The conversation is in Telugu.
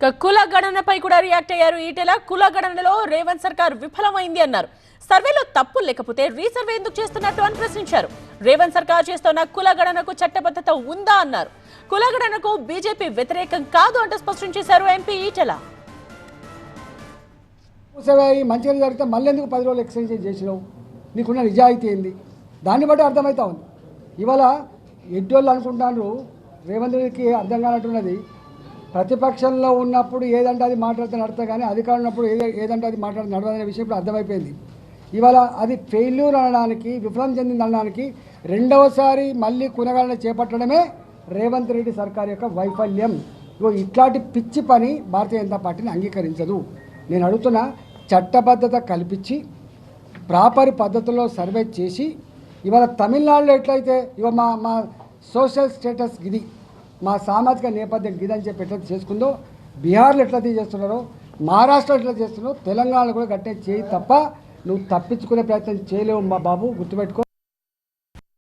కుల గణనపై కూడా రియాక్ట్ అయ్యారు. ఈటెల కుల గణనలో రేవంత్ సర్కార్ విఫలమైంది అన్నారు. సర్వేలో తప్పు లేకపోతే రీసర్వే ఎందుకు చేస్తున్నట్టు అని ప్రశ్నించారు. రేవంత్ సర్కార్ చేస్తున్న కుల గణనకు చట్టబద్ధత ఉందా అన్నారు. కుల గణనకు బీజేపీ వ్యతిరేకం కాదు అంటూ స్పష్టం చేశారు ఎంపీ ఈటెల. మూసేవాయి మంచిగా జరిగితే మళ్ళీ ఎందుకు పది రోజులు ఎక్స్టెన్షన్ చేసినావు? నీకున్న నిజాయితీ ఏంది? దాన్ని బట్టి అర్థమవుతా ఉంది. ఇవాళ ఎడ్డోళ్ళు అనుకుంటాను రేవంత్ రెడ్డికి అర్థం కానట్టున్నది ప్రతిపక్షంలో ఉన్నప్పుడు ఏదంటే అది మాట్లాడితే నడతా కానీ అధికారం ఉన్నప్పుడు ఏది ఏదంటే అది మాట్లాడితే నడవదనే విషయం ఇప్పుడు అర్థమైపోయింది. ఇవాళ అది ఫెయిల్యూర్ అనడానికి విఫలం చెందింది అనడానికి రెండవసారి మళ్ళీ కునగలన చేపట్టడమే రేవంత్ రెడ్డి సర్కార్ యొక్క వైఫల్యం. ఇగో ఇట్లాంటి పిచ్చి పని భారతీయ జనతా పార్టీని అంగీకరించదు. నేను అడుగుతున్న చట్టబద్ధత కల్పించి ప్రాపర్ పద్ధతిలో సర్వే చేసి ఇవాళ తమిళనాడులో ఎట్లయితే ఇవ మా మా సోషల్ స్టేటస్ ఇది. మా సామాజిక నేపథ్యం గీదని చెప్పి ఎట్లయితే చేసుకుందో బీహార్లో ఎట్లయితే చేస్తున్నారో మహారాష్ట్ర ఎట్లా చేస్తున్నారో తెలంగాణలో కూడా గట్టే చేయి తప్ప నువ్వు తప్పించుకునే ప్రయత్నం చేయలేవు మా బాబు గుర్తుపెట్టుకో.